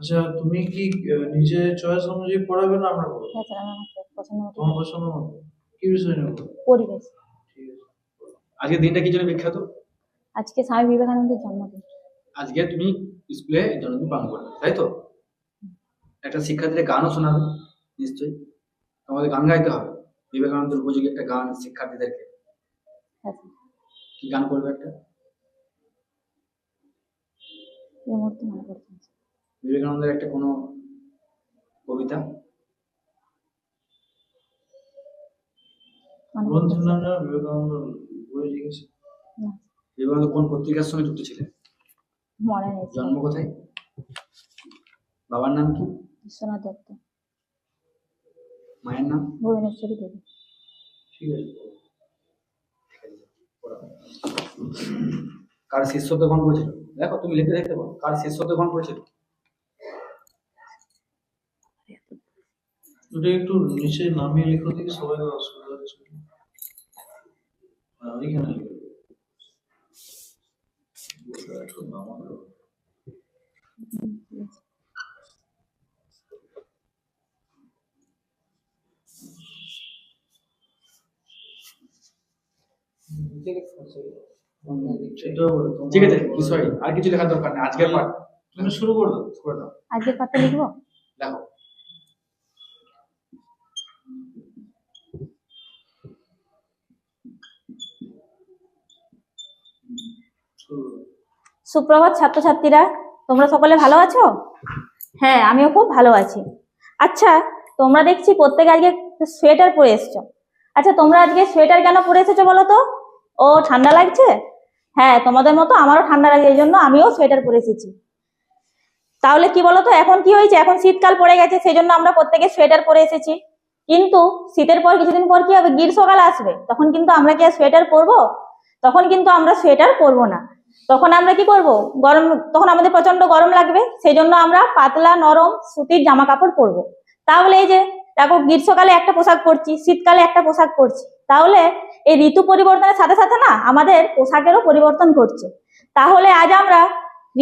আচ্ছা তুমি কি আহ, নিজে চয়েস অনুযায়ী পড়াবে না আমরা পড়াবো? হ্যাঁ স্যার আমার পছন্দ মতো তোমার পছন্দ মতো? কি বিষয় নেব পরিবেশ। আজকের দিনটা কি জন্য বিখ্যাত? আজকে স্বামী বিবেকানন্দের জন্মদিন। আজকে তুমি স্কুলে জন্মদিন পালন করবে তাই তো? একটা শিক্ষার্থীদের গানও শোনাবে নিশ্চয়ই। তোমাদের গান গাইতে হবে। বিবেকানন্দের উপযোগী একটা গান শিক্ষার্থীদেরকে। হ্যাঁ কি গান করবে একটা? এই মুহূর্তে মনে পড়ছে বিবেকানন্দের একটা কোনো কবিতা? বিবেকানন্দ বই বিবেকানন্দ কোন পত্রিকার সঙ্গে যুক্ত ছিলেন? মনে নেই। জন্ম কোথায়? বাবার নাম কি? বিশ্বনাথ দত্ত। মায়ের নাম? ভুবনেশ্বরী দেবী। ঠিক আছে। কার শিষ্যত্ব গ্রহণ করেছিল? দেখো তুমি লিখে দেখতে পারো। কার শিষ্যত্ব গ্রহণ করেছিল? ওটা একটু নিচে নামিয়ে লিখো দেখি সবাই অসুবিধা হচ্ছে। হ্যাঁ, ওইখানে লিখো। ওটা একটু নামানো। সেটাও বলো, তোমার- ঠিক আছে বিষয় আর কিছু লেখার দরকার নেই আজকের পাঠ। তুমি শুরু করে করে দাও। আজকের পাঠটা লিখব? দেখো। সুপ্রভাত ছাত্রছাত্রীরা তোমরা সকলে ভালো আছো? হ্যাঁ আমিও খুব ভালো আছি। আচ্ছা তোমরা দেখছি প্রত্যেকে আজকে সোয়েটার পরে এসছো। আচ্ছা তোমরা আজকে সোয়েটার কেন পরে এসেছ বলো তো? ও ঠান্ডা লাগছে? হ্যাঁ তোমাদের মতো আমারও ঠান্ডা লাগে, এই জন্য আমিও সোয়েটার পরে এসেছি। তাহলে কি বলো তো এখন কি হয়েছে? এখন শীতকাল পড়ে গেছে সেই জন্য আমরা প্রত্যেকে সোয়েটার পরে এসেছি। কিন্তু শীতের পর, কিছুদিন পর কি হবে? গ্রীষ্মকাল আসবে। তখন কিন্তু আমরা কি আর সোয়েটার পরবো? তখন কিন্তু আমরা সোয়েটার পরবো না। তখন আমরা কি করব? গরম, তখন আমাদের প্রচণ্ড গরম লাগবে সেই জন্য আমরা পাতলা, নরম, সুতির জামা কাপড় পরবো। তাহলে এই যে, দেখো, গ্রীষ্মকালে একটা পোশাক পরছি, শীতকালে একটা পোশাক পরছি। তাহলে এই ঋতু পরিবর্তনের সাথে সাথে না আমাদের পোশাকেরও পরিবর্তন ঘটছে। তাহলে আজ আমরা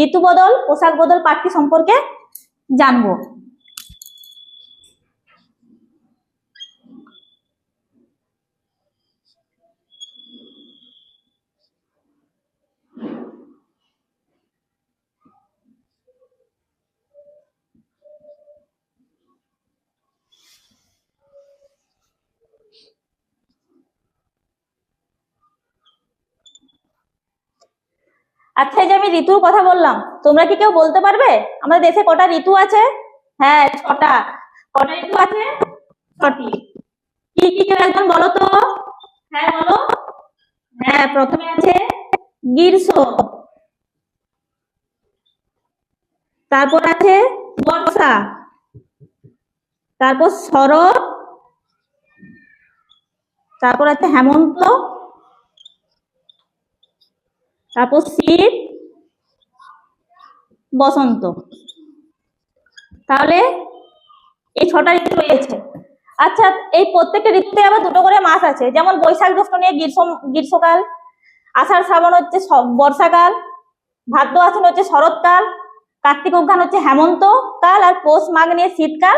ঋতু বদল, পোশাক বদল পাঠটি সম্পর্কে জানব। আচ্ছা যে আমি ঋতুর কথা বললাম, তোমরা কি কেউ বলতে পারবে? আমাদের দেশে কটা ঋতু আছে? হ্যাঁ ছটা। কটা ঋতু আছে? ছটি। কি কি কেউ একজন বলো তো? হ্যাঁ বলো। হ্যাঁ প্রথমে আছে গ্রীষ্ম। তারপর আছে বর্ষা। তারপর শরৎ। তারপর আছে হেমন্ত। তারপর শীত বসন্ত। তাহলে এই ছটা ঋতু রয়েছে। আচ্ছা এই প্রত্যেকটা ঋতুতে আবার দুটো করে মাস আছে। যেমন বৈশাখ জ্যৈষ্ঠ নিয়ে গ্রীষ্ম, গ্রীষ্মকাল, আষাঢ় শ্রাবণ হচ্ছে বর্ষাকাল ভাদ্র আশ্বিন হচ্ছে শরৎকাল, কার্তিক অঘ্রান হচ্ছে হেমন্তকাল, আর পৌষ মাঘ নিয়ে শীতকাল,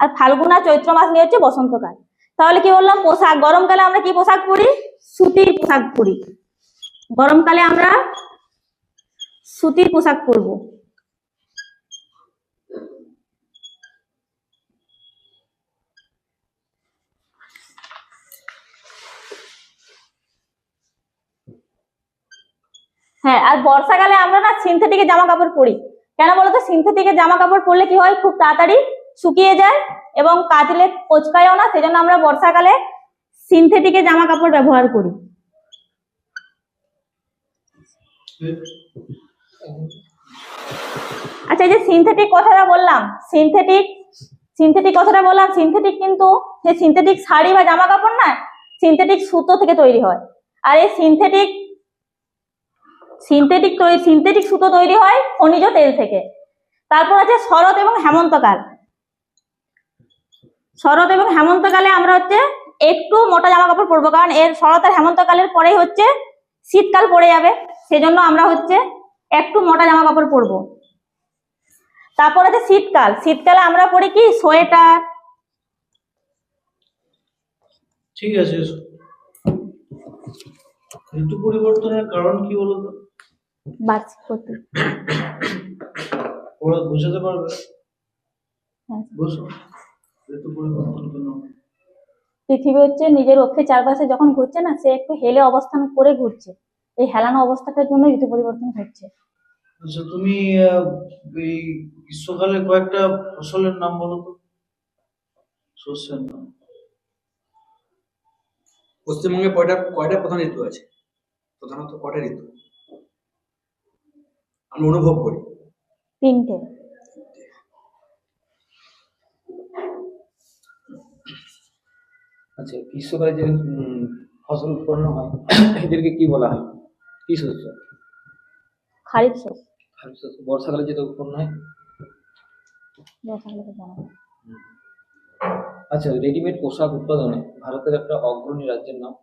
আর ফাল্গুন চৈত্র মাস নিয়ে হচ্ছে বসন্তকাল। তাহলে কি বললাম? পোশাক। গরমকালে আমরা কি পোশাক পরি? সুতির পোশাক পরি। গরমকালে আমরা সুতির পোশাক পরব। হ্যাঁ আর বর্ষাকালে আমরা না সিনথেটিকের জামা কাপড় পরি। কেন বলতো? সিনথেটিকের জামা কাপড় পরলে কি হয়? খুব তাড়াতাড়ি শুকিয়ে যায় এবং কাচলে কোচকায়ও না। সেজন্য আমরা বর্ষাকালে সিনথেটিকের জামা কাপড় ব্যবহার করি। আচ্ছা এই যে সিনথেটিক কথাটা বললাম সিনথেটিক সিনথেটিক কথাটা বললাম সিনথেটিক কিন্তু যে সিনথেটিক শাড়ি বা জামা কাপড় না সিনথেটিক সুতো থেকে তৈরি হয়। আর এই সিনথেটিক সিনথেটিক তৈরি সিনথেটিক সুতো তৈরি হয় খনিজ তেল থেকে। তারপর আছে শরৎ এবং হেমন্তকাল। শরৎ এবং হেমন্তকালে আমরা হচ্ছে একটু মোটা জামা কাপড় পরবো, কারণ এর, শরৎ আর হেমন্তকালের পরেই হচ্ছে শীতকাল পড়ে যাবে সেজন্য আমরা হচ্ছে একটু মোটা জামা কাপড় পরবো। তারপর আছে শীতকাল। শীতকালে আমরা পরি কি? সোয়েটার। ঠিক আছে ঋতু পরিবর্তনের কারণ কি বলো তো? বার্ষিক ওরা বোঝাতে পারবে? হ্যাঁ। ঋতু পরিবর্তন কেন? পৃথিবী হচ্ছে নিজের অক্ষের চারপাশে যখন ঘুরছে না সে একটু হেলে অবস্থান করে ঘুরছে। এই হেলানো অবস্থাটার জন্য ঋতু পরিবর্তন হচ্ছে। আচ্ছা তুমি এই গ্রীষ্মকালে কয়েকটা ফসলের নাম বলো তো? শস্যের নাম। পশ্চিমবঙ্গে কয়টা কয়টা প্রধান ঋতু আছে? প্রধানত কয়টা ঋতু? আমরা অনুভব করি। তিনটে। আচ্ছা গ্রীষ্মকালে যে ফসল উৎপন্ন হয় এদেরকে কি বলা হয়? কি শস্য? খারিফ শস্য। খারিফ শস্য। বর্ষাকালে যেটা উৎপন্ন হয়। আচ্ছা রেডিমেড পোশাক উৎপাদনে ভারতের একটা অগ্রণী রাজ্যের নাম।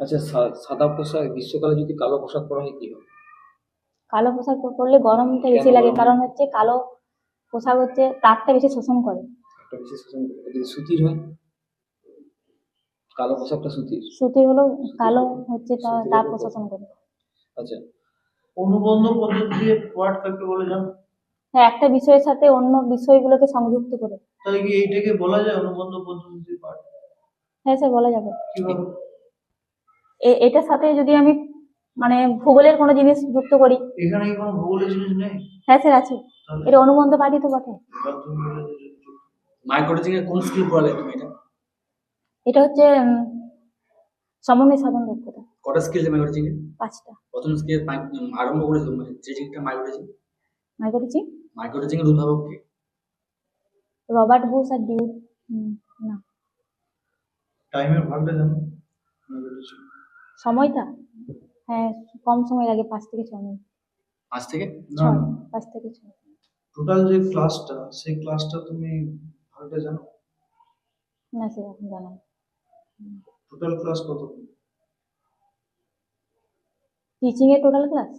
আচ্ছা সাদা পোশাক গ্রীষ্মকালে যদি কালো পোশাক পরা হয় কি হবে? কালো পোশাক পর- পরলে গরমটা বেশি লাগে। কারণ হচ্ছে কালো পোশাক হচ্ছে তাপটা বেশি শোষণ করে। একটা শোষণ করে। সুতির হয়? কালো পোশাকটা সুতির? সুতির হলো কালো হচ্ছে তাপ শোষণ করে। আচ্ছা। অনুবন্ধ পদ্ধতি দিয়ে পাঠ কাকে বলে জানো? হ্যাঁ একটা বিষয়ের সাথে অন্য বিষয়গুলোকে সংযুক্ত করে। তাহলে কি এইটাকে বলা যায় অনুবন্ধ পদ্ধতি পাঠ হ্যাঁ স্যার বলা যাবে। কীভাবে? এ- এটার সাথে যদি আমি মানে ভূগোলের কোনো জিনিস যুক্ত করি। এখানে কোনো ভূগোলের জিনিস নেই? হ্যাঁ স্যার আছে। এটা অনুবন্ধ পাঠই তো বটে। যে এর কোন স্কিল পড়ালে তুমি এটা? এটা হচ্ছে সমন্বয় সাধন দক্ষতা। কটা স্কিল এর পাঁচটা। প্রথম স্কিল আরম্ভ করেছিল আমি করেছি মাইক্রোটেজিং এর উদ্ভাবক কে? রবার্ট বুশ আর ডিউ না। টাইমের ভাগটা জানো? সময়টা? হ্যাঁ কম সময় লাগে পাঁচ থেকে ছ মিনিট। পাঁচ থেকে? না ছয় পাঁচ থেকে ছয়। টোটাল যে ক্লাসটা সেই ক্লাসটা তুমি ভাগটা জানো? না স্যার এখন জানা নেই। টোটাল ক্লাস কত? টিচিং এর টোটাল ক্লাস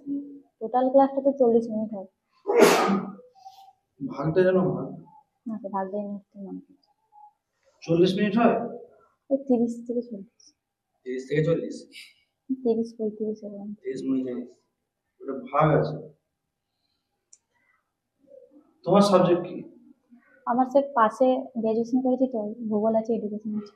টোটাল ক্লাসটা তো চল্লিশ মিনিট হয়। ভাগটা জানো ভাগ না স্যার ভাগ দেয় মনে পড়ছে। চল্লিশ মিনিট হয়? ওই তিরিশ থেকে চল্লিশ। তিরিশ থেকে চল্লিশ। তিরিশ পঁয়ত্রিশ এরকম। তিরিশ মিনিট ওটা ভাগ আছে। তোমার সাবজেক্ট কি? আমার স্যার পাশে গ্র্যাজুয়েশন করেছি তো ভূগোল আছে এডুকেশন আছে।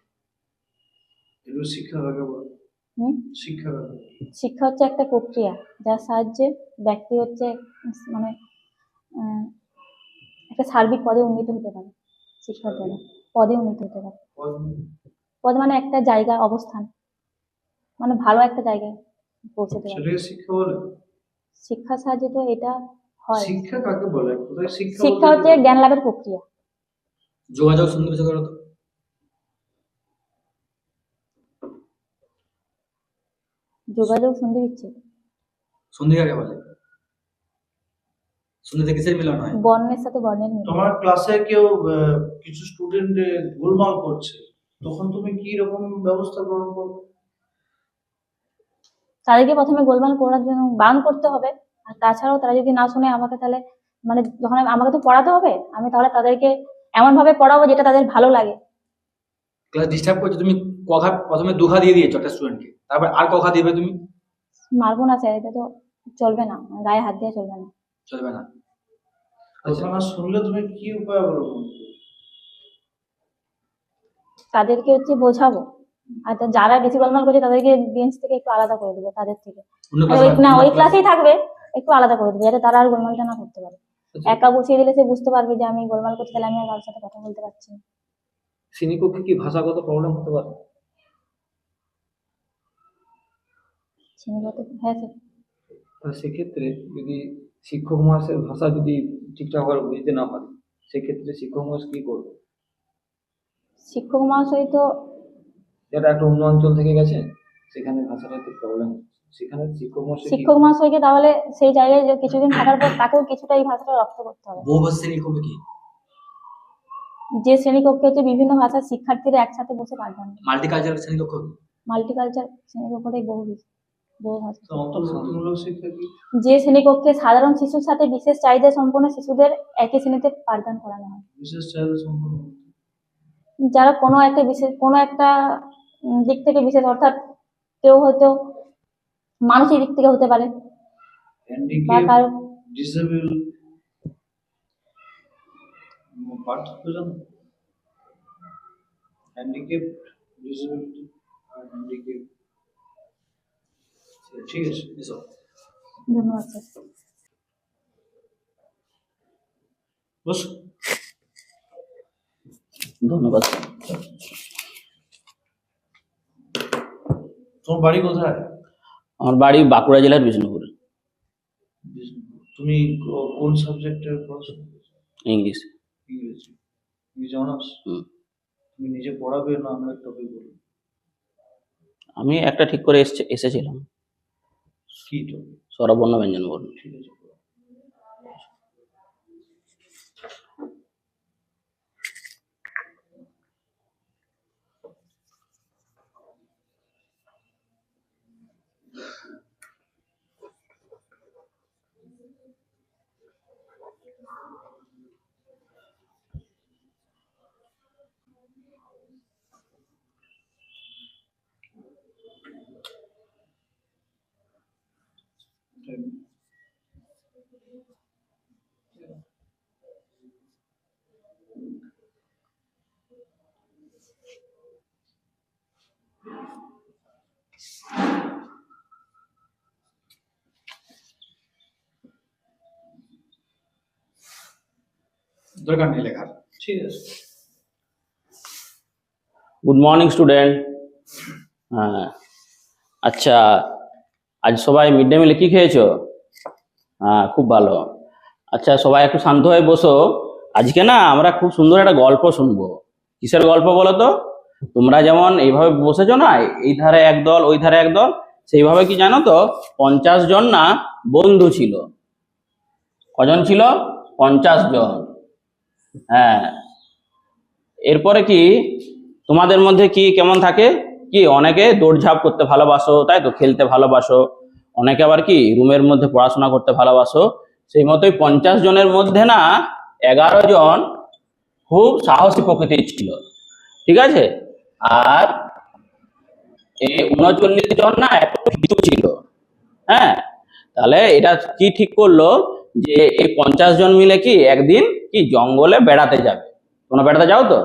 এগুলো শিক্ষা কাকে বলে। হুম? শিক্ষা কাকে শিক্ষা হচ্ছে একটা প্রক্রিয়া যার সাহায্যে ব্যক্তি হচ্ছে মানে একটা সার্বিক পদে উন্নীত হতে পারে। শিক্ষার দ্বারা পদে উন্নীত হতে পারে। পদ- পদ মানে একটা জায়গা অবস্থান। মানে ভালো একটা জায়গায় পৌঁছতে পারে শিক্ষা বলে? শিক্ষার সাহায্যে তো এটা হয়। শিক্ষা কাকে বলে? কোথায় শিক্ষা শিক্ষা হচ্ছে জ্ঞান লাভের প্রক্রিয়া। যোগাযোগ সন্ধি বিচ্ছেদ করো তো। যোগাযোগ সন্ধি বিচ্ছেদ সন্ধি কাকে বলে। সন্ধিতে কিসের মিলন হয়? বর্ণের সাথে বর্ণের মিল তোমার ক্লাসে কেউ আহ, কিছু স্টুডেন্ট গোলমাল করছে তখন তুমি কি রকম ব্যবস্থা গ্রহণ করবে? তাদেরকে প্রথমে গোলমাল করার জন্য বান করতে হবে। আর তাছাড়াও তারা যদি না শুনে আমাকে তাহলে মানে যখন আমাকে তো পড়াতে হবে আমি তাহলে তাদেরকে এমন ভাবে পড়াবো যেটা তাদের ভালো লাগে। ক্লাস ডিস্টার্ব করছ তুমি কখা প্রথমে দুখা দিয়ে দিয়েছ একটা স্টুডেন্টকে তারপর আর কখা দিবে তুমি? মারবো না স্যার এটা তো চলবে না গায়ে হাত দিয়ে চলবে না। চলবে না। কথা শুনলে তুমি কি উপায় অবলম্বন তাদেরকে হচ্ছে বোঝাবো। আর যারা বেশি গোলমাল করছে তাদেরকে বেঞ্চ থেকে একটু আলাদা করে দেবো তাদের থেকে। না ওই ক্লাসেই থাকবে একটু আলাদা করে দেবো যাতে তারা আর গোলমালটা না করতে পারে। আচ্ছা, একা বসিয়ে দিলে সে বুঝতে পারবে যে আমি গোলমাল করছি তাহলে আমি আর কারোর সাথে কথা বলতে পারছি না। শ্রেণীকক্ষে কি ভাষাগত প্রবলেম হতে পারে? শ্রেণীগত হ্যাঁ স্যার সেক্ষেত্রে যদি শিক্ষক মহাশয়ের ভাষা যদি ঠিকঠাক করে বুঝতে না পারে সেক্ষেত্রে শিক্ষক মহাশয় কি করবে? শিক্ষক মহাশয় তো যারা একটা অন্য অঞ্চল থেকে গেছে সেখানে ভাষাটা একটু প্রবলেম সেখানে শিক্ষক মহাশয় শিক্ষক মহাশয়কে তাহলে সেই জায়গায় যে কিছুদিন থাকার পর তাকেও কিছুটা এই ভাষাটা রপ্ত করতে হবে। বহুভাষী শ্রেণি কবি কি? যে শ্রেণীকক্ষে হচ্ছে বিভিন্ন ভাষার শিক্ষার্থীরা একসাথে বসে পাঠদান মাল্টিকালচারাল শ্রেণীকক্ষ মাল্টিকালচার শ্রেণীকক্ষটাই বহু বহু ভাষা। তো অন্তর্ভুক্তিমূলক শিক্ষা কি? যে শ্রেণীকক্ষে সাধারণ শিশুর সাথে বিশেষ চাহিদা সম্পন্ন শিশুদের একই শ্রেণীতে পাঠদান করানো হয়। বিশেষ চাহিদা সম্পন্ন যারা কোনো একটা বিশেষ কোনো একটা দিক থেকে বিশেষ অর্থাৎ কেউ হয়তো মানসিক দিক থেকে হতে পারে। বা কারও পার্থক্য জানো হ্যান্ডিক্যাপ ডিসেবিলিটি আর হ্যান্ডিক্যাপ ঠিক আছে ধন্যবাদ স্যার। বস। ধন্যবাদ। তোমার বাড়ি কোথায়? আমার বাড়ি বাঁকুড়া জেলার বিষ্ণুপুর। তুমি কোন সাবজেক্টের পড়াশোনা ইংলিশ ইংলিশ। ইংরেজি। অনার্স তুমি নিজে পড়াবে না আমরা টপিক বলব আমি একটা ঠিক করে এসছে এসেছিলাম। কি টপিক স্বরবর্ণ ব্যঞ্জন বর্ণ ঠিক আছে। দরকার নেই লেখার ঠিক আছে। গুড মর্নিং স্টুডেন্ট হ্যাঁ। আচ্ছা আজ সবাই মিড ডে মিলে কি খেয়েছো? হ্যাঁ খুব ভালো। আচ্ছা সবাই একটু শান্ত হয়ে বসো। আজকে না আমরা খুব সুন্দর একটা গল্প শুনব। কিসের গল্প বলো তো? তোমরা যেমন এইভাবে বসেছো না, এই ধারে এক দল, ওই ধারে এক দল, সেইভাবে কি জানো তো, পঞ্চাশ জন না বন্ধু ছিল। কজন ছিল? পঞ্চাশ জন। হ্যাঁ। এরপরে কি, তোমাদের মধ্যে কি কেমন থাকে? কি, অনেকে দৌড়ঝাঁপ করতে ভালোবাসো, তাই তো? খেলতে ভালোবাসো। অনেকে আবার কি, রুমের মধ্যে পড়াশোনা করতে ভালোবাসো। সেই মতোই পঞ্চাশ জনের মধ্যে না, এগারো জন খুব সাহসী প্রকৃতির ছিল। ঠিক আছে? আর এই উনচল্লিশ জন না একটু ভীতু ছিল। হ্যাঁ? তাহলে এটা কি ঠিক করল যে এই পঞ্চাশ জন মিলে কি একদিন কি জঙ্গলে বেড়াতে যাবে? তোমরা বেড়াতে যাও তো?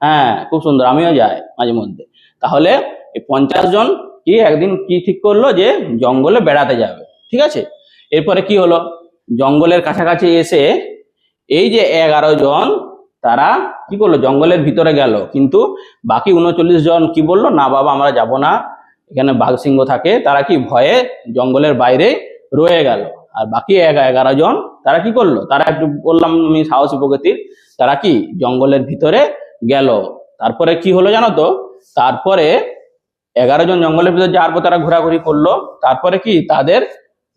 হ্যাঁ খুব সুন্দর, আমিও যাই মাঝে মধ্যে। তাহলে এই পঞ্চাশ জন কি একদিন কি ঠিক করল যে জঙ্গলে বেড়াতে যাবে? ঠিক আছে? এরপরে কি হলো? জঙ্গলের কাছাকাছি এসে এই যে এগারো জন তারা কি করল? জঙ্গলের ভিতরে গেল। কিন্তু বাকি উনচল্লিশ জন কি বলল? না বাবা, আমরা যাব না। এখানে বাঘ সিংহ থাকে। তারা কি ভয়ে জঙ্গলের বাইরে রয়ে গেল। আর বাকি এগা- এগারো জন তারা কি করল? তারা একটু বললাম আমি সাহসী প্রকৃতির। তারা কি জঙ্গলের ভিতরে গেল। তারপরে কি হলো জানো তো? তারপরে এগারো জন জঙ্গলের ভিতরে যাওয়ার পর তারা ঘোরাঘুরি করল। তারপরে কি? তাদের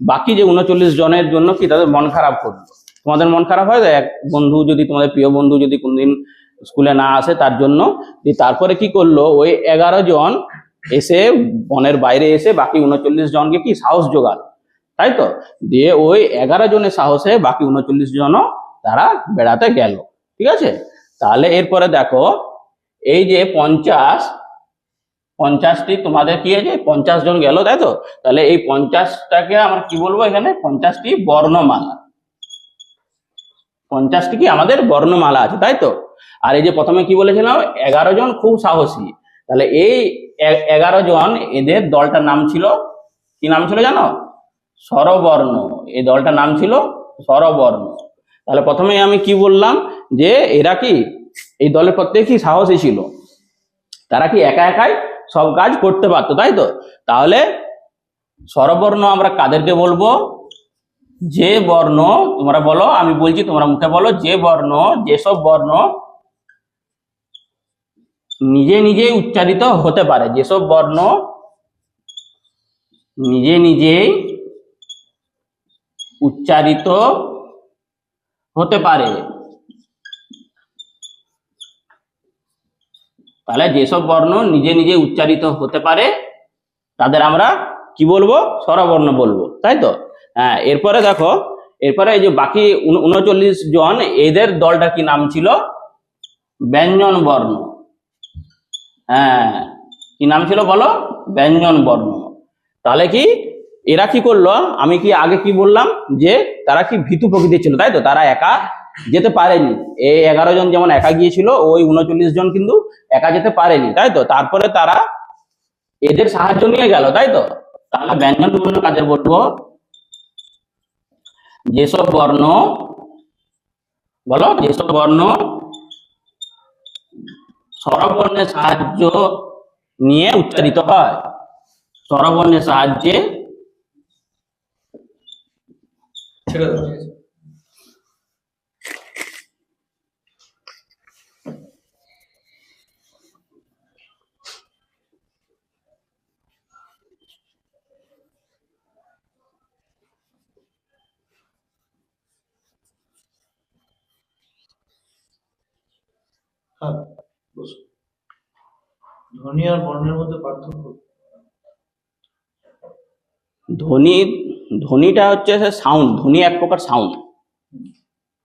বাকি যে উনচল্লিশ জনের জন্য কি তাদের মন খারাপ করল? তোমাদের মন খারাপ হয়, এক বন্ধু যদি তোমাদের প্রিয় বন্ধু যদি কোনদিন স্কুলে না আসে তার জন্য তারপরে কি করল? ওই এগারো জন এসে বনের বাইরে এসে বাকি উনচল্লিশ জনকে কি সাহস জোগালো, তাই তো? দিয়ে ওই এগারো জনের সাহসে বাকি উনচল্লিশ জনও তারা বেড়াতে গেল, ঠিক আছে? তাহলে এরপরে দেখো, এই যে পঞ্চাশ, পঞ্চাশটি তোমাদের কি আছে পঞ্চাশ জন গেল, তাই তো? তাহলে এই পঞ্চাশটাকে আমরা কি বলব এখানে? পঞ্চাশটি বর্ণমালা। পঞ্চাশটি কি আমাদের বর্ণমালা আছে, তাই তো? আর এই যে প্রথমে কি বলেছিলাম? এগারো জন খুব সাহসী। তাহলে এই এগারো জন, এদের দলটার নাম ছিল, কি নাম ছিল জানো? স্বরবর্ণ। এই দলটার নাম ছিল স্বরবর্ণ। তাহলে প্রথমে আমি কি বললাম যে এরা কি, এই দলের প্রত্যেকে কি সাহসী ছিল। তারা কি একা একাই সব কাজ করতে পারতো, তাই তো? তাহলে স্বরবর্ণ আমরা কাদেরকে বলব? যে বর্ণ, তোমরা বলো, আমি বলছি, তোমরা মুখে বলো, যে বর্ণ, যেসব বর্ণ নিজে নিজেই উচ্চারিত হতে পারে, যেসব বর্ণ নিজে নিজেই উচ্চারিত হতে পারে। তাহলে যেসব বর্ণ নিজে নিজে উচ্চারিত হতে পারে, তাদের আমরা কি বলব? স্বরবর্ণ বলব, তাই তো? হ্যাঁ এরপরে দেখো, এরপরে এই যে বাকি উন- উনচল্লিশ জন, এদের দলটা কি নাম ছিল? ব্যঞ্জন বর্ণ হ্যাঁ কি নাম ছিল বলো? ব্যঞ্জন বর্ণ তাহলে কি, এরা কি করল? আমি কি আগে কি বললাম? যে তারা কি ভীতু প্রকৃতির ছিল, তাই তো? তারা একা যেতে পারেনি। এই এগারো জন যেমন একা গিয়েছিল, ওই উনচল্লিশ জন কিন্তু একা যেতে পারেনি, তাই তো? তারপরে তারা এদের সাহায্য নিয়ে গেল, তাই তো? তাহলে ব্যঞ্জন বর্ণ কাজে বলব? যেসব বর্ণ বলো যেসব বর্ণ স্বরবর্ণের সাহায্য নিয়ে উচ্চারিত হয়। স্বরবর্ণের সাহায্যে ছেড়ে ধ্বনি আর বর্ণের মধ্যে পার্থক্য? ধ্বনি ধ্বনিটা হচ্ছে সাউন্ড ধ্বনি এক প্রকার সাউন্ড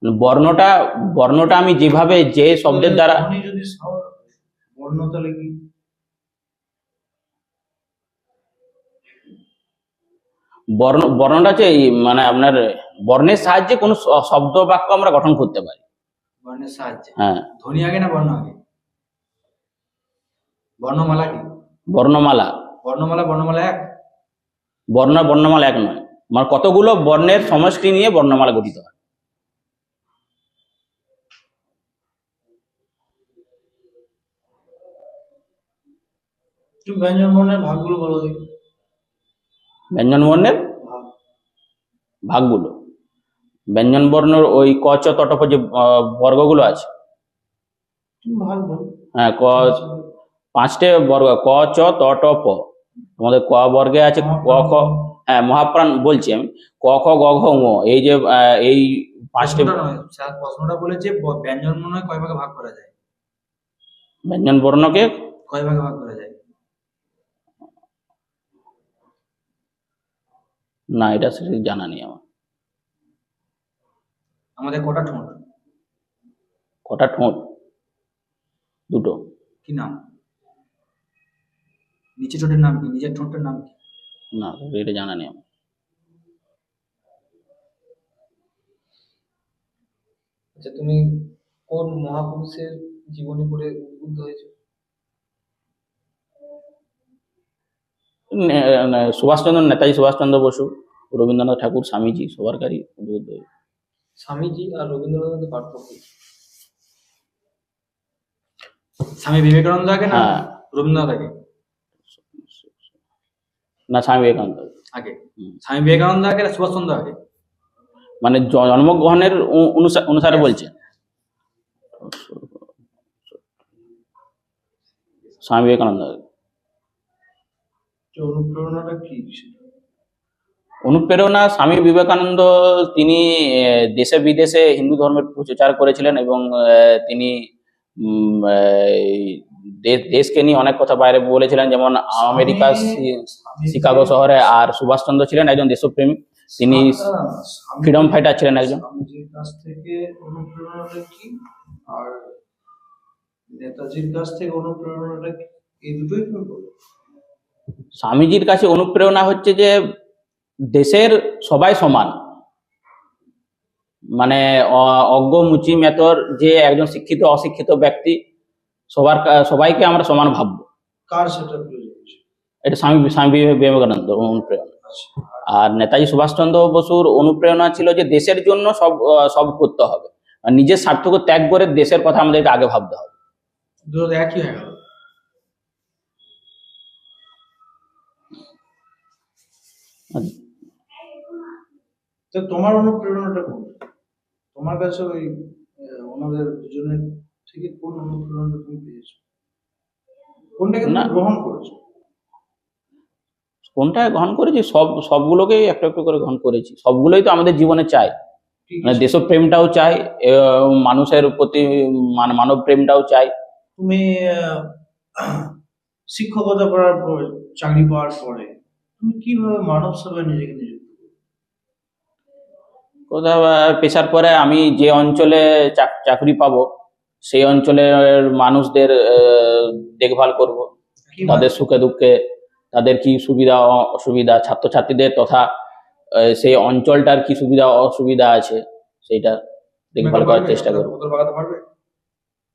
বর্ণটা বর্ণটা আমি যেভাবে যে শব্দের দ্বারা যদি sound বর্ণ তাহলে কি? বর্ণ বর্ণটা হচ্ছে মানে আপনার বর্ণের সাহায্যে কোনো শব্দ বাক্য আমরা গঠন করতে পারি। বর্ণের সাহায্যে? হ্যাঁ। ধ্বনি আগে না বর্ণ আগে? বর্ণমালা কি? বর্ণমালা। বর্ণমালা বর্ণমালা এক? বর্ণ বর্ণমালা এক নয়। মানে কতগুলো বর্ণের সমষ্টি নিয়ে বর্ণমালা গঠিত হয়? ব্যঞ্জন বর্ণের ভাগগুলো বলো দেখি। ব্যঞ্জন বর্ণের? ভাগ। ভাগগুলো। ব্যঞ্জন বর্ণের ওই ক চ তটপ যে বর্গগুলো আছে। হ্যাঁ ক পাঁচটে বর্গ ক চ ত ট প। আমাদের ক বর্গে আছে ক খ হ্যাঁ মহাপ্রাণ বলছি আমি। ক খ গ ঘ ঙ এই যে এই পাঁচটে প্রশ্নটা স্যার প্রশ্নটা বলেছে ব্যঞ্জন হয় কয় ভাগে ভাগ করা যায়? ব্যঞ্জন বর্ণকে কয় ভাগে ভাগ করা যায়? না এটা সঠিক জানা নেই আমার। আমাদের কটা ঠোঁট? কটা ঠোঁট? দুটো। কি নাম? নিচে ঠোঁটের নাম কি? নিজের ঠোঁটের নাম কি? না এটা জানা নেই আমার। আচ্ছা তুমি কোন মহাপুরুষের জীবনী পড়ে উদ্বুদ্ধ হয়েছো? নে- নে- সুভাষচন্দ্র নেতাজি সুভাষচন্দ্র বসু রবীন্দ্রনাথ ঠাকুর স্বামীজি সবার কারই উদ্বুদ্ধ হয়েছে। স্বামীজি আর রবীন্দ্রনাথের পার্থক্য স্বামী বিবেকানন্দ আগে না হ্যাঁ। রবীন্দ্রনাথ আগে? না স্বামী বিবেকানন্দ? আগে। স্বামী বিবেকানন্দ আগে না সুভাষচন্দ্র আগে? মানে জন্মগ্রহণের অনু- অনুসারে বলছে। স্বামী বিবেকানন্দ যে অনুপ্রেরণাটা কি অনুপ্রেরণা স্বামী বিবেকানন্দ তিনি দেশে বিদেশে হিন্দু ধর্মের প্রচার করেছিলেন এবং তিনি দেশকে নিয়ে অনেক কথা বাইরে বলেছিলেন যেমন আমেরিকা শিকাগো শহরে আর সুভাষচন্দ্র ছিলেন একজন দেশপ্রেমী। তিনি ফ্রিডম ফাইটার ছিলেন একজন। স্বামীজির কাছ থেকে অনুপ্রেরণাটা কি? আর নেতাজির কাছ থেকে অনুপ্রেরণাটা এই দুটোই স্বামীজির কাছে অনুপ্রেরণা হচ্ছে যে দেশের সবাই সমান। মানে অজ্ঞ মুচি মেতর যে একজন শিক্ষিত অশিক্ষিত ব্যক্তি সবার সবাইকে আমরা সমান ভাববো। কার সেটা এটা স্বামী স্বামী বিবেকানন্দ অনুপ্রেরণা। আর নেতাজি সুভাষচন্দ্র বসুর অনুপ্রেরণা ছিল যে দেশের জন্য সব সব করতে হবে। আর নিজের স্বার্থকে ত্যাগ করে দেশের কথা আমাদেরকে আগে ভাবতে হবে। একই হয়ে গেল। তো তোমার অনুপ্রেরণাটা কোন তোমার কাছে ওই ওনাদের দুজনের থেকে কোন অনুপ্রেরণাটা তুমি পেয়েছ? কোনটাকে তুমি। গ্রহণ করেছ? কোনটা গ্রহণ করেছি? সব সবগুলোকেই একটা একটা করে গ্রহণ করেছি। সবগুলোই তো আমাদের জীবনে চাই। মানে দেশপ্রেমটাও চাই মানুষের প্রতি মানে মানব প্রেমটাও চাই। তুমি শিক্ষকতা করার পর চাকরি পাওয়ার পরে তুমি কীভাবে মানব সেবায় নিজেকে নিযুক্ত কোথাও পেশার পরে আমি যে অঞ্চলে চাকরি পাবো সেই অঞ্চলের মানুষদের দেখভাল করব। তাদের সুখে দুঃখে তাদের কি সুবিধা অসুবিধা ছাত্রছাত্রীদের তথা সেই অঞ্চলটার কি সুবিধা অসুবিধা আছে সেইটা দেখভাল করার চেষ্টা করব।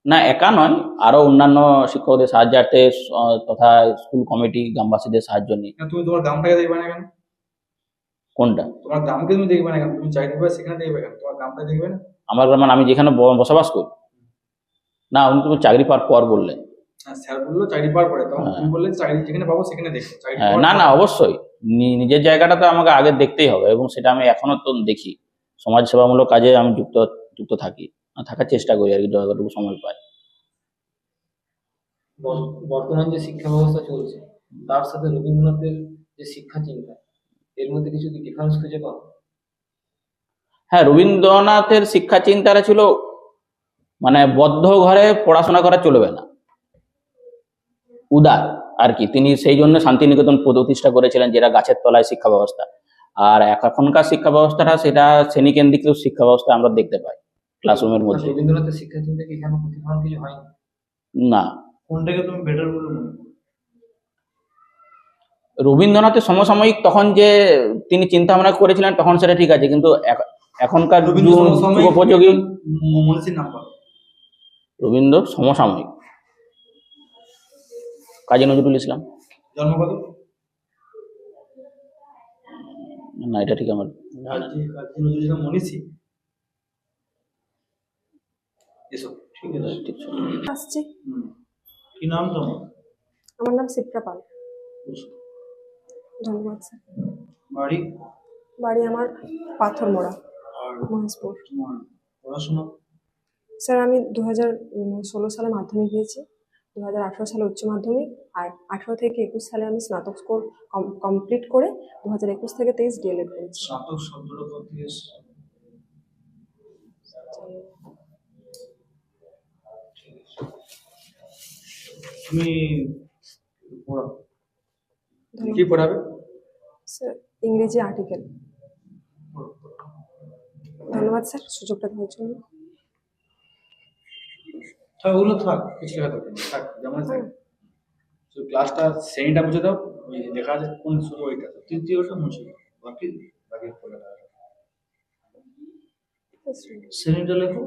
না একা নয় আরও অন্যান্য শিক্ষকদের সাহায্যার্থে তথা স্কুল কমিটি গ্রামবাসীদের সাহায্য নিয়ে তুমি তোমার গ্রামটাকে দেখবে না কেন? কোনটা? তোমার গ্রামকে তুমি দেখবে না কেন? তুমি চাকরি পাবে সেখানে দেখবে কেন? তোমার গ্রামটা দেখবে না? আমার গ্রামে আমি যেখানে বসবাস করি না উনি তুমি চাকরি পাওয়ার পর বললেন। হ্যাঁ, স্যার বলল চাকরি পাওয়ার পরে তখন হ্যাঁ। তুমি চাকরি যেখানে পাবো সেখানে দেখব। হ্যাঁ, না না অবশ্যই। নিজের জায়গাটা তো আমাকে আগে দেখতেই হবে এবং সেটা আমি এখনও তো দেখি। সমাজ সেবামূলক কাজে আমি যুক্ত যুক্ত থাকি। আর থাকার চেষ্টা করি আর কি যতটুকু সময় পাই। বর্তমান যে শিক্ষা ব্যবস্থা চলছে তার সাথে রবীন্দ্রনাথের যে শিক্ষা চিন্তা এর মধ্যে কিছু ডিফারেন্স খুঁজে পাও? হ্যাঁ রবীন্দ্রনাথের শিক্ষা চিন্তাটা ছিল মানে বদ্ধ ঘরে পড়াশোনা করা চলবে না। উদার আর কি। তিনি সেই জন্য শান্তিনিকেতন প্রতিষ্ঠা করেছিলেন যেটা গাছের তলায় শিক্ষা ব্যবস্থা। আর এখনকার শিক্ষা ব্যবস্থাটা সেটা শ্রেণীকেন্দ্রিক শিক্ষা ব্যবস্থা আমরা দেখতে পাই ক্লাসরুমের মধ্যে। রবীন্দ্রনাথের শিক্ষা চিন্তা কি এখানে প্রতিফলন কিছু হয়নি? না। কোনটাকে তুমি বেটার বলে মনে রবীন্দ্রনাথের সমসাময়িক তখন যে তিনি চিন্তা ভাবনা করেছিলেন তখন সেটা ঠিক আছে কিন্তু এখনকার রবীন্দ্র যুগ- সমসাময়িক যুগোপযোগী ম- মনীষীর নাম রবীন্দ্র সমসাময়িক। কাজী নজরুল ইসলাম। জন্ম কত না এটা ঠিক আমার আসছি। কি নাম তোমার? আমার নাম শিপ্রা পাল। ধন্যবাদ স্যার। বাড়ি? বাড়ি আমার পাথর মোড়া মহেশপুর। পড়াশোনা? স্যার আমি দু হাজার ষোলো সালে মাধ্যমিক দিয়েছি দু হাজার আঠেরো সালে উচ্চ মাধ্যমিক আর আঠেরো থেকে একুশ সালে আমি স্নাতক স্কোর কমপ্লিট করে দু হাজার একুশ থেকে তেইশ ডিএলএড করেছি। স্নাতক? তুমি কি পড়াবে? স্যার ইংরেজি আর্টিকেল। ধন্যবাদ স্যার সুযোগটা দেওয়ার জন্য। থাক ওগুলো থাক কিছু লেখা থাকবে থাক যেমন থাকে শুধু ক্লাসটা শ্রেণীটা বুঝে দাও ওই দেখা আছে কোন শুরু ওইটা তৃতীয়টা মুছে দাও। বাকি বাকি। শ্রেণীটা লেখো।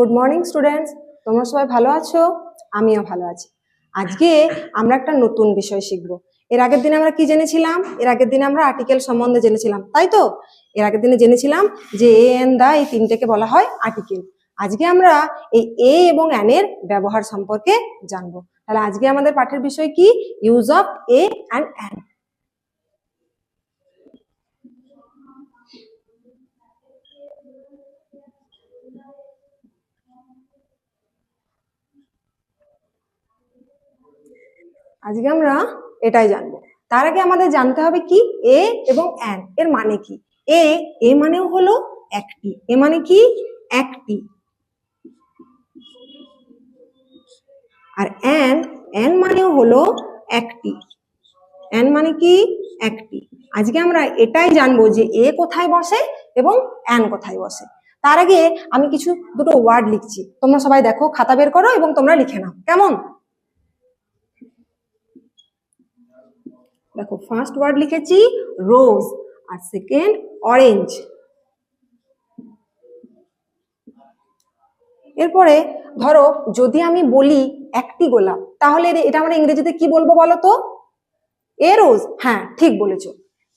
গুড মর্নিং স্টুডেন্টস তোমরা সবাই ভালো আছো? আমিও ভালো আছি। আজকে আমরা একটা নতুন বিষয় শিখব। এর আগের দিনে আমরা কি জেনেছিলাম? এর আগের দিনে আমরা আর্টিকেল সম্বন্ধে জেনেছিলাম, তাই তো? এর আগের দিনে জেনেছিলাম যে এ এন দা এই তিনটেকে বলা হয় আর্টিকেল আজকে আমরা এই এ এবং অ্যান এর ব্যবহার সম্পর্কে জানব। তাহলে আজকে আমাদের পাঠের বিষয় কি? Use of a and an আজকে আমরা এটাই জানব। তার আগে আমাদের জানতে হবে কি? এ এবং অ্যান এর মানে কি? এ এ মানেও হলো একটি। এ মানে কি? একটি। আর অ্যান অ্যান মানেও হলো একটি। অ্যান মানে কি? একটি। আজকে আমরা এটাই জানব যে এ কোথায় বসে এবং অ্যান কোথায় বসে। তার আগে আমি কিছু দুটো ওয়ার্ড লিখছি। তোমরা সবাই দেখো, খাতা বের করো এবং তোমরা লিখে নাও। কেমন? দেখো ফার্স্ট ওয়ার্ড লিখেছি রোজ আর সেকেন্ড অরেঞ্জ এরপরে ধরো, যদি আমি বলি একটি গোলাপ, তাহলে এটা আমরা ইংরেজিতে কি বলব বলো তো? এ রোজ হ্যাঁ ঠিক বলেছ।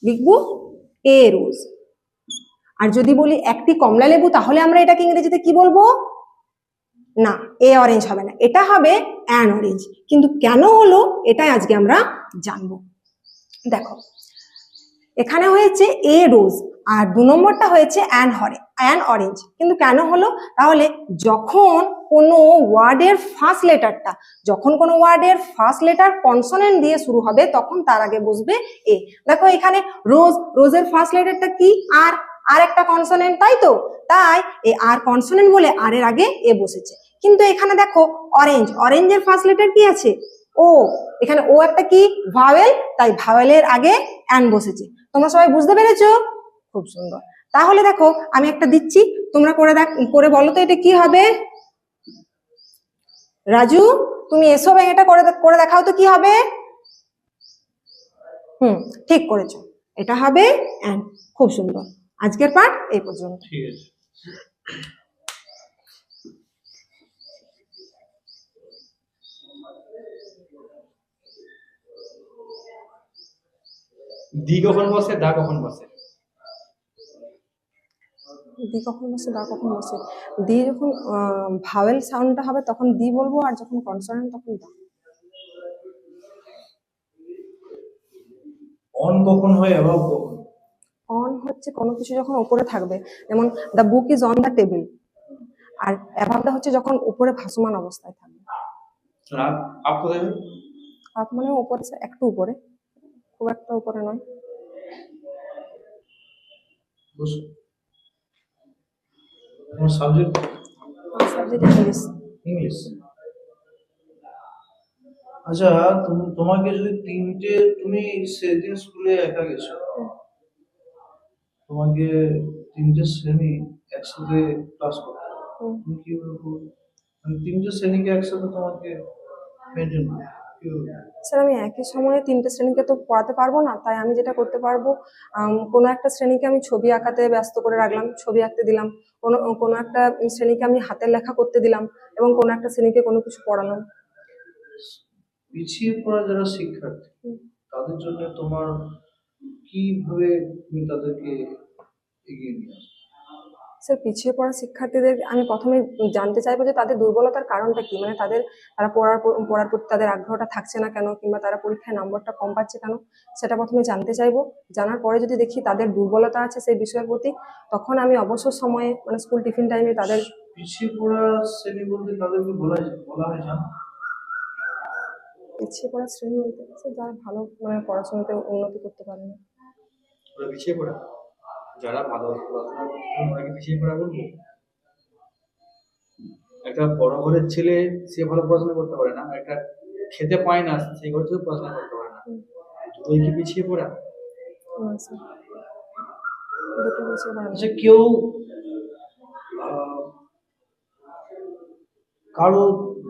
লিখব এ রোজ আর যদি বলি একটি কমলা লেবু, তাহলে আমরা এটাকে ইংরেজিতে কি বলব? না, এ অরেঞ্জ হবে না। এটা হবে অ্যান অরেঞ্জ কিন্তু কেন হলো? এটাই আজকে আমরা জানব। দেখো, এখানে হয়েছে এ রোজ আর দু নম্বরটা হয়েছে অ্যান হরে অ্যান অরেঞ্জ কিন্তু কেন হলো? তাহলে যখন কোনো ওয়ার্ডের ফার্স্ট লেটারটা যখন কোনো ওয়ার্ডের ফার্স্ট লেটার কনসোনেন্ট দিয়ে শুরু হবে, তখন তার আগে বসবে এ দেখো এখানে রোজ রোজের ফার্স্ট লেটারটা কি? আর আর একটা কনসোনেন্ট তাই তো? তাই এই আর কনসোনেন্ট বলে আর এর আগে এ বসেছে। কিন্তু এখানে দেখো অরেঞ্জ অরেঞ্জের ফার্স্ট লেটার কি আছে? ও, এখানে ও একটা কি? ভাওয়েল, তাই ভাওয়েলের আগে অ্যান বসেছে। তোমরা সবাই বুঝতে পেরেছ? খুব সুন্দর। তাহলে দেখো, আমি একটা দিচ্ছি। তোমরা করে দেখ, করে বলো তো এটা কি হবে? রাজু, তুমি এসো এটা করে করে দেখাও তো কি হবে? হুম, ঠিক করেছ। এটা হবে অ্যান। খুব সুন্দর। আজকের পাঠ এই পর্যন্ত। ঠিক আছে। দি কখন বসে দা কখন বসে? দি কখন বসে দা কখন বসে? দি যখন ভাওয়েল সাউন্ডটা হবে তখন দি বলব আর যখন কনসোনেন্ট তখন দা। অন কখন হয় অ্যাভাব কখন? অন হচ্ছে কোনো কিছু যখন উপরে থাকবে যেমন the book is on the table আর অ্যাভাবটা হচ্ছে যখন উপরে ভাসমান অবস্থায় থাকবে। আপ কোথায় আপ মানে উপরে একটু উপরে। খুব একটা উপরে নয় সাবজেক্ট ইংলিশ ইংলিশ আচ্ছা তুমি তোমাকে যদি তিনটে তুমি সেদিন স্কুলে একা গেছো তোমাকে তিনটে শ্রেণি একসাথে ক্লাস করতে। তুমি করবে? মানে তিনটে শ্রেণীকে একসাথে তোমাকে মেনটেন করতে? স্যার আমি একই সময়ে তিনটে শ্রেণীকে তো পড়াতে পারব না তাই আমি যেটা করতে পারব কোনো একটা শ্রেণীকে আমি ছবি আঁকাতে ব্যস্ত করে রাখলাম ছবি আঁকতে দিলাম কোনো কোনো একটা শ্রেণীকে আমি হাতের লেখা করতে দিলাম এবং কোনো একটা শ্রেণীকে কোনো কিছু পড়ালাম। পিছিয়ে পড়া যারা শিক্ষার্থী তাদের জন্য তোমার কীভাবে তুমি তাদেরকে এগিয়ে নিয়ে আসবে স্যার পিছিয়ে পড়া শিক্ষার্থীদের আমি প্রথমে জানতে চাইব যে তাদের দুর্বলতার কারণটা কি? মানে তাদের তারা পড়ার পড়ার প্রতি তাদের আগ্রহটা থাকছে না কেন? কিংবা তারা পরীক্ষায় নম্বরটা কম পাচ্ছে কেন? সেটা প্রথমে জানতে চাইব। জানার পরে যদি দেখি তাদের দুর্বলতা আছে সেই বিষয়ের প্রতি তখন আমি অবসর সময়ে মানে স্কুল টিফিন টাইমে তাদের পিছিয়ে পড়া শ্রেণি বলতে তাদেরকে বলা বলা হয় জানো? পিছিয়ে পড়া শ্রেণি বলতে যারা ভালো মানে পড়াশোনাতে উন্নতি করতে পারে না। পিছিয়ে পড়া? যারা ভালো পড়াশোনা করছে ওরা কি পিছিয়ে পড়া বলব? একটা বড় ঘরের ছেলে সে ভালো পড়াশোনা করতে পারে না। একটা খেতে পায় না সেই ঘর থেকে পড়াশোনা করতে পারে না। দুটোই কি পিছিয়ে পড়া। আচ্ছা কেউ কারও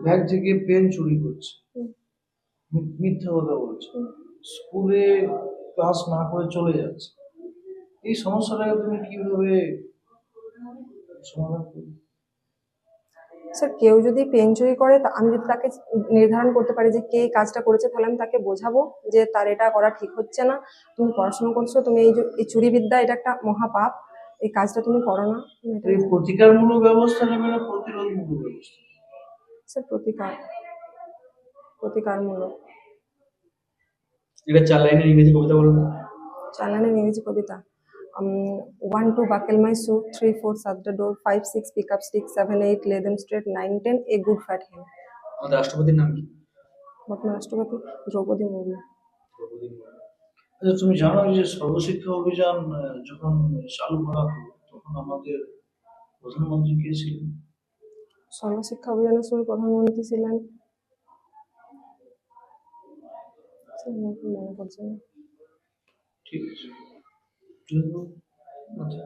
ব্যাগ থেকে পেন চুরি করছে। মিথ্যা কথা বলছে। স্কুলে ক্লাস না করে চলে যাচ্ছে। এই সমস্যাটাকে তুমি কীভাবে সমাধান করবে? স্যার কেউ যদি পেন চুরি করে তা আমি যদি তাকে নির্ধারণ করতে পারি যে কে কাজটা করেছে তাহলে আমি তাকে বোঝাবো যে তার এটা করা ঠিক হচ্ছে না। তুমি পড়াশোনা করছ তুমি এই যে এই চুরি বিদ্যা এটা একটা মহাপাপ। এই কাজটা তুমি করো না। এই প্রতিকারমূলক ব্যবস্থা নেবে না প্রতিরোধমূলক ব্যবস্থা? স্যার প্রতিকার। প্রতিকারমূলক। এটা চার লাইনের ইংরেজি কবিতা বলো তো। চালানের ইংরেজি কবিতা। One two buckle my shoe three four shut the door five six pick up stick seven eight lay them straight nine ten a good fat hen আমাদের রাষ্ট্রপতির নাম কি? বর্তমান রাষ্ট্রপতি? দ্রৌপদী মুর্মু দ্রৌপদী মুর্মু। আচ্ছা তুমি জানো যে সর্বশিক্ষা অভিযান যখন চালু করা হলো তখন আমাদের প্রধানমন্ত্রী কে ছিলেন? সর্বশিক্ষা অভিযানের সময় প্রধানমন্ত্রী ছিলেন? ঠিক আছে। আচ্ছা।